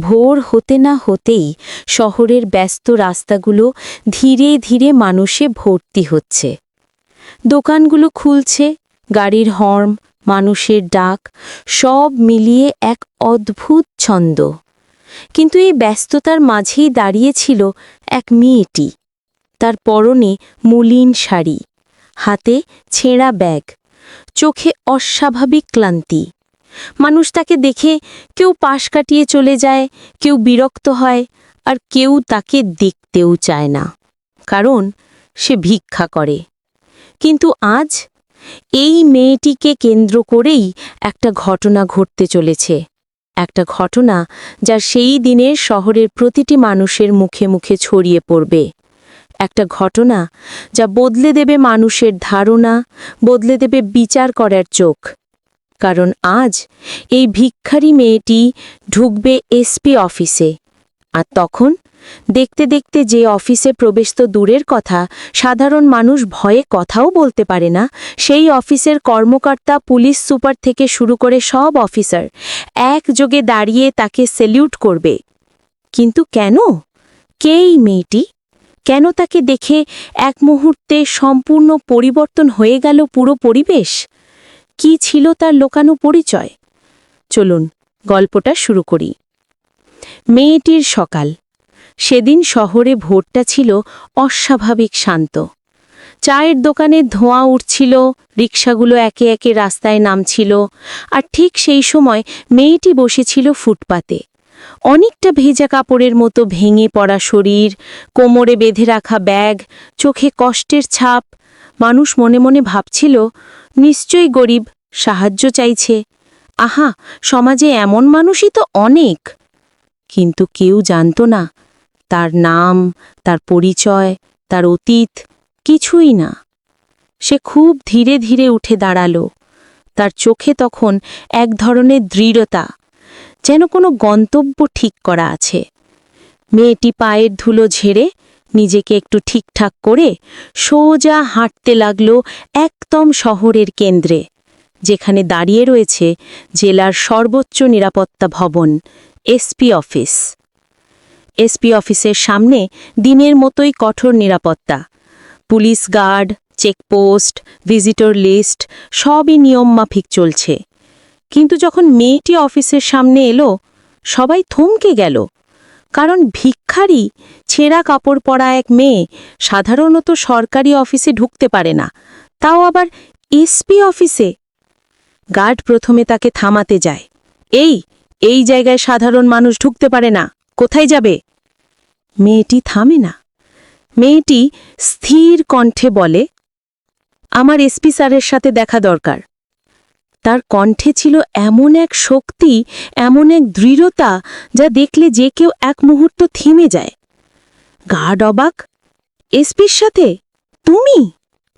ভোর হতে না হতেই শহরের ব্যস্ত রাস্তাগুলো ধীরে ধীরে মানুষে ভর্তি হচ্ছে। দোকানগুলো খুলছে, গাড়ির হর্ন, মানুষের ডাক, সব মিলিয়ে এক অদ্ভুত ছন্দ। কিন্তু এই ব্যস্ততার মাঝেই দাঁড়িয়েছিল এক মেয়েটি। তার পরনে মলিন শাড়ি, হাতে ছেঁড়া ব্যাগ, চোখে অস্বাভাবিক ক্লান্তি। মানুষ তাকে দেখে কেউ পাশ কাটিয়ে চলে যায়, কেউ বিরক্ত হয়, আর কেউ তাকে দেখতেও চায় না। কারণ সে ভিক্ষা করে। কিন্তু আজ এই মেয়েটিকে কেন্দ্র করেই একটা ঘটনা ঘটতে চলেছে। একটা ঘটনা যা সেই দিনের শহরের প্রতিটি মানুষের মুখে মুখে ছড়িয়ে পড়বে। একটা ঘটনা যা বদলে দেবে মানুষের ধারণা, বদলে দেবে বিচার করার চোখ। কারণ আজ এই ভিক্ষারি মেয়েটি ঢুকবে এসপি অফিসে। আর তখন দেখতে দেখতে যে অফিসে প্রবেশ তো দূরের কথা, সাধারণ মানুষ ভয়ে কথাও বলতে পারে না, সেই অফিসের কর্মকর্তা, পুলিশ সুপার থেকে শুরু করে সব অফিসার একযোগে দাঁড়িয়ে তাকে সেলিউট করবে। কিন্তু কেন? কেই মেয়েটি? কেন তাকে দেখে এক মুহূর্তে সম্পূর্ণ পরিবর্তন হয়ে গেল পুরো পরিবেশ? কি ছিল তার লোকানো পরিচয়? চলুন, গল্পটা শুরু করি। মেয়েটির সকাল। সেদিন শহরে ভোরটা ছিল অস্বাভাবিক শান্ত। চায়ের দোকানে ধোঁয়া উঠছিল রিক্সাগুলো একে একে রাস্তায় নামছিল, আর ঠিক সেই সময় মেয়েটি বসেছিল ফুটপাতে। অনেকটা ভেজা কাপড়ের মতো ভেঙে পড়া শরীর, কোমরে বেঁধে রাখা ব্যাগ, চোখে কষ্টের ছাপ মানুষ মনে মনে ভাবছিল, নিশ্চয়ই গরিব, সাহায্য চাইছে। আহা, সমাজে এমন মানুষই তো অনেক। কিন্তু কেউ জানত না, তার নাম, তার পরিচয়, তার অতীত, কিছুই না। সে খুব ধীরে ধীরে উঠে দাঁড়াল। তার চোখে তখন এক ধরনের দৃঢ়তা, যেন কোনো গন্তব্য ঠিক করা আছে। মেয়েটি পায়ের ধুলো ঝেড়ে নিজেকে একটু ঠিকঠাক করে সোজা হাঁটতে লাগল একদম শহরের কেন্দ্রে, যেখানে দাঁড়িয়ে রয়েছে জেলার সর্বোচ্চ নিরাপত্তা ভবন, এসপি অফিস। এসপি অফিসের সামনে দিনের মতোই কঠোর নিরাপত্তা। Police guard, checkpost, visitor list, সবই নিয়মমাফিক চলছে। কিন্তু যখন মেয়েটি অফিসের সামনে এলো, সবাই থমকে গেল, কারণ ভিক্ষারি ছেঁড়া কাপড় পরা এক মেয়ে সাধারণত সরকারি অফিসে ঢুকতে পারে না। তাও আবার এসপি অফিসে। গার্ড প্রথমে তাকে থামাতে যায়। এই এই জায়গায় সাধারণ মানুষ ঢুকতে পারে না। কোথায় যাবে? মেয়েটি থামে না। মেয়েটি স্থির কণ্ঠে বলে, আমার এসপি স্যারের সাথে দেখা দরকার। তার কণ্ঠে ছিল এমন এক শক্তি, এমন এক দৃঢ়তা যা দেখলে যে কেউ এক মুহূর্ত থেমে যায়। গার্ড অবাক এসপির সাথে? তুমি?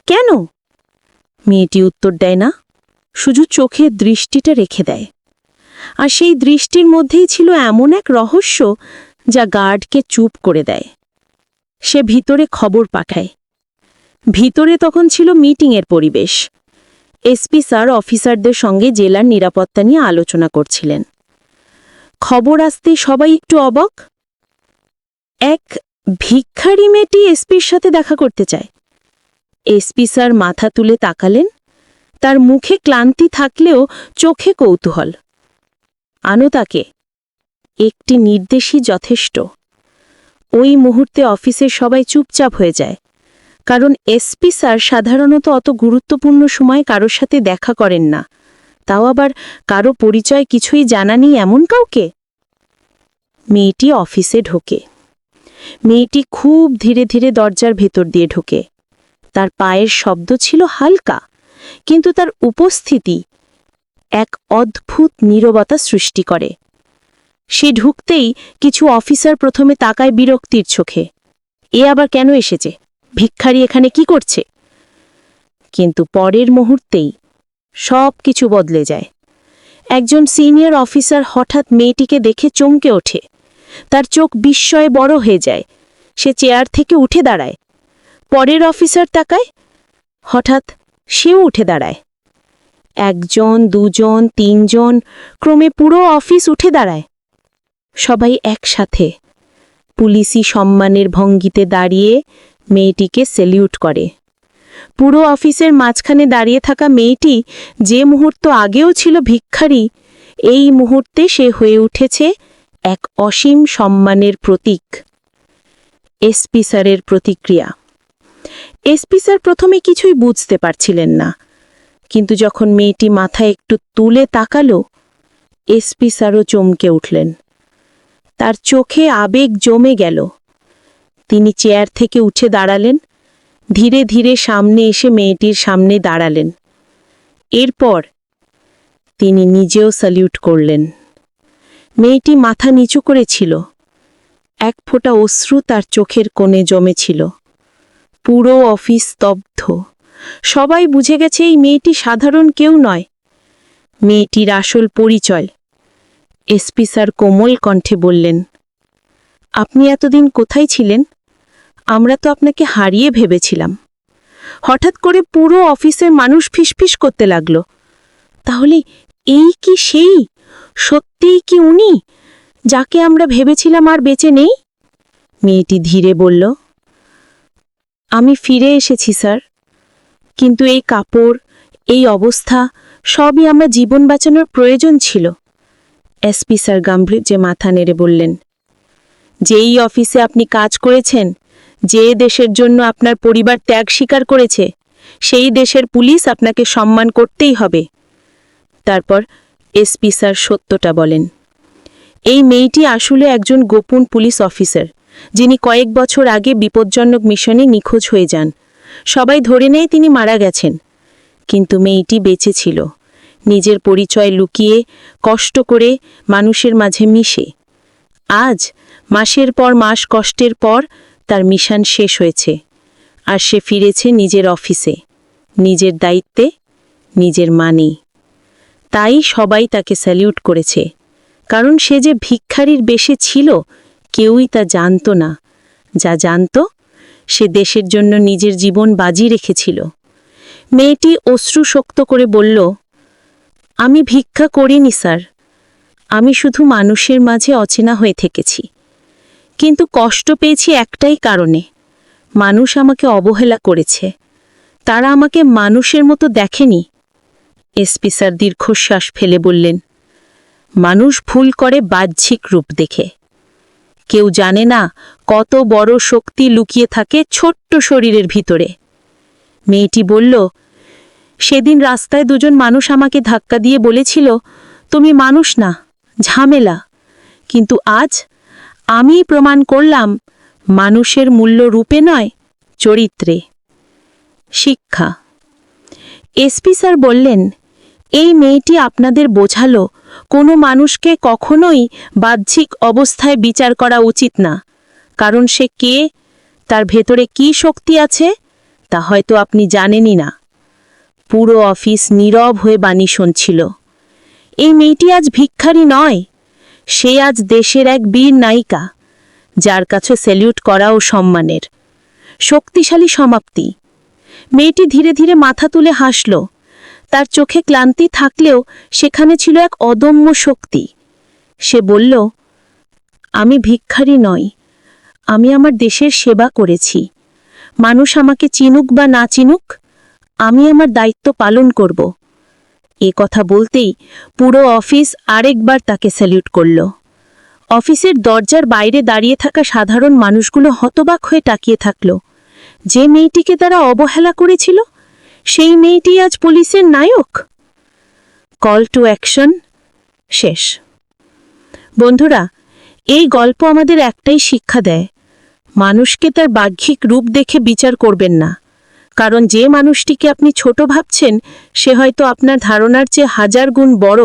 কেন? মেয়েটি উত্তর দেয় না। শুধু চোখের দৃষ্টিটা রেখে দেয়। আর সেই দৃষ্টির মধ্যেই ছিল এমন এক রহস্য যা গার্ডকে চুপ করে দেয়। সে ভিতরে খবর পাঠায়। ভিতরে তখন ছিল মিটিংয়ের পরিবেশ। এসপি স্যার অফিসারদের সঙ্গে জেলার নিরাপত্তা নিয়ে আলোচনা করছিলেন। খবর আসতে সবাই একটু অবাক। এক ভিক্ষারি মেয়েটি এসপির সাথে দেখা করতে চায়। এসপি স্যার মাথা তুলে তাকালেন। তার মুখে ক্লান্তি থাকলেও চোখে কৌতূহল। আনো তাকে, একটি নির্দেশই যথেষ্ট। ওই মুহূর্তে অফিসের সবাই চুপচাপ হয়ে যায়। কারণ এসপি স্যার সাধারণত অত গুরুত্বপূর্ণ সময় কারোর সাথে দেখা করেন না। তাও আবার কারও পরিচয় কিছুই জানা নেই এমন কাউকে? মেয়েটি অফিসে ঢোকে। মেয়েটি খুব ধীরে ধীরে দরজার ভেতর দিয়ে ঢোকে। তার পায়ের শব্দ ছিল হালকা, কিন্তু তার উপস্থিতি এক অদ্ভুত নীরবতা সৃষ্টি করে। সে ঢুকতেই কিছু অফিসার প্রথমে তাকায় বিরক্তির চোখে। এ আবার কেন এসেছে? ভিক্ষারি এখানে কি করছে? কিন্তু পরের মুহূর্তেই সব কিছু বদলে যায়। একজন সিনিয়র অফিসার হঠাৎ মেয়েটিকে দেখে চমকে ওঠে। তার চোখ বিস্ময়ে বড় হয়ে যায়। সে চেয়ার থেকে উঠে দাঁড়ায়। পরের অফিসার তাকায়। হঠাৎ সেও উঠে দাঁড়ায়। একজন, দুজন, তিনজন, ক্রমে পুরো অফিস উঠে দাঁড়ায়। সবাই একসাথে। পুলিশি সম্মানের ভঙ্গিতে দাঁড়িয়ে মেয়েটিকে সেলিউট করে। পুরো অফিসের মাঝখানে দাঁড়িয়ে থাকা মেয়েটি যে মুহূর্ত আগেও ছিল ভিক্ষারী, এই মুহূর্তে সে হয়ে উঠেছে এক অসীম সম্মানের প্রতীক, এসপি স্যারের প্রতিক্রিয়া। এসপি স্যার প্রথমে কিছুই বুঝতে পারছিলেন না, কিন্তু যখন মেয়েটি মাথা একটু তুলে তাকালো, এসপি স্যারও চমকে উঠলেন। তার চোখে আবেগ জমে গেল। তিনি চেয়ার থেকে উঠে দাঁড়ালেন, ধীরে ধীরে সামনে এসে মেয়েটির সামনে দাঁড়ালেন। এরপর তিনি নিজেও স্যালিউট করলেন। মেয়েটি মাথা নিচু করেছিল এক ফোঁটা অশ্রু তার চোখের কোণে জমেছিল। পুরো অফিস স্তব্ধ। সবাই বুঝে গেছে এই মেয়েটি সাধারণ কেউ নয়। মেয়েটির আসল পরিচয়। এসপি স্যার কোমল কণ্ঠে বললেন, আপনি এতদিন কোথায় ছিলেন? আমরা তো আপনাকে হারিয়ে ভেবেছিলাম। হঠাৎ করে পুরো অফিসের মানুষ ফিসফিস করতে লাগল। তাহলে এই কি সেই? সত্যিই কি উনি? যাকে আমরা ভেবেছিলাম আর বেঁচে নেই? মেয়েটি ধীরে বলল, আমি ফিরে এসেছি, স্যার। কিন্তু এই কাপড়, এই অবস্থা, সবই আমার জীবন বাঁচানোর প্রয়োজন ছিল। এসপি স্যার গাম্ভীর্যে মাথা নেড়ে বললেন, যেই অফিসে আপনি কাজ করেছেন, যে দেশের জন্য আপনার পরিবার ত্যাগ স্বীকার করেছে, সেই দেশের পুলিশ আপনাকে সম্মান করতেই হবে। তারপর এসপি স্যার সত্যটা বলেন। এই মেয়েটি আসলে একজন গোপন পুলিশ অফিসার, যিনি কয়েক বছর আগে বিপজ্জনক মিশনে নিখোঁজ হয়ে যান। সবাই ধরে নেয় তিনি মারা গেছেন। কিন্তু মেয়েটি বেঁচে ছিল। নিজের পরিচয় লুকিয়ে, কষ্ট করে মানুষের মাঝে মিশে। আজ, মাসের পর মাস কষ্টের পর তার মিশন শেষ হয়েছে। আর সে ফিরেছে নিজের অফিসে। নিজের দায়িত্বে, নিজের মানি তাই সবাই তাকে স্যালিউট করেছে। কারণ সে যে ভিক্ষারির বেশে ছিল, কেউই তা জানত না। যা জানত, সে দেশের জন্য নিজের জীবন বাজি রেখেছিল। মেয়েটি অশ্রু শক্ত করে বলল, আমি ভিক্ষা করিনি, স্যার। আমি শুধু মানুষের মাঝে অচেনা হয়ে থেকেছি। কিন্তু কষ্ট পেয়েছি একটাই কারণে। মানুষ আমাকে অবহেলা করেছে। তারা আমাকে মানুষের মতো দেখেনি। এসপি স্যার দীর্ঘশ্বাস ফেলে বললেন, মানুষ ভুল করে বাহ্যিক রূপ দেখে। কেউ জানে না কত বড় শক্তি লুকিয়ে থাকে ছোট্ট শরীরের ভিতরে। মেয়েটি বলল, সেদিন রাস্তায় দুজন মানুষ আমাকে ধাক্কা দিয়ে বলেছিল, তুমি মানুষ না, ঝামেলা। কিন্তু আজ আমি প্রমাণ করলাম, মানুষের মূল্য রূপে নয়, চরিত্রে। শিক্ষা। এসপি স্যার বললেন এই মেয়েটি আপনাদের বোঝালো, কোনো মানুষকে কখনোই বাহ্যিক অবস্থায় বিচার করা উচিত না। কারণ সে কে, তার ভেতরে কি শক্তি আছে, তা হয়তো আপনি জানেনই না। পুরো অফিস নীরব হয়ে বাণী শুনছিল। এই মেয়েটি আজ ভিক্ষারি নয়, সে আজ দেশের এক বীর নায়িকা, যার কাছে সেলিউট করাও সম্মানের শক্তিশালী সমাপ্তি। মেয়েটি ধীরে ধীরে মাথা তুলে হাসল। তার চোখে ক্লান্তি থাকলেও সেখানে ছিল এক অদম্য শক্তি। সে বলল, আমি ভিক্ষারি নই। আমি আমার দেশের সেবা করেছি। মানুষ আমাকে চিনুক বা না চিনুক, আমি আমার দায়িত্ব পালন করব। এ কথা বলতেই পুরো অফিস আরেকবার তাকে স্যালিউট করল। অফিসের দরজার বাইরে দাঁড়িয়ে থাকা সাধারণ মানুষগুলো হতবাক হয়ে তাকিয়ে থাকল। যে মেয়েটিকে তারা অবহেলা করেছিল সেই মেয়েটি আজ পুলিশের নায়ক? কল টু অ্যাকশন শেষ। বন্ধুরা, এই গল্প আমাদের একটাই শিক্ষা দেয়। মানুষকে তার বাহ্যিক রূপ দেখে বিচার করবেন না। কারণ যে মানুষটিকে আপনি ছোট ভাবছেন, সে হয়তো আপনার ধারণার চেয়ে হাজার গুণ বড়।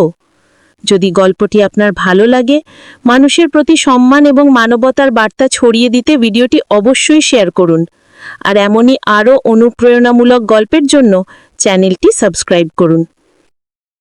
যদি গল্পটি আপনার ভালো লাগে, মানুষের প্রতি সম্মান এবং মানবতার বার্তা ছড়িয়ে দিতে ভিডিওটি অবশ্যই শেয়ার করুন। আর এমনই আরও অনুপ্রেরণামূলক গল্পের জন্য চ্যানেলটি সাবস্ক্রাইব করুন।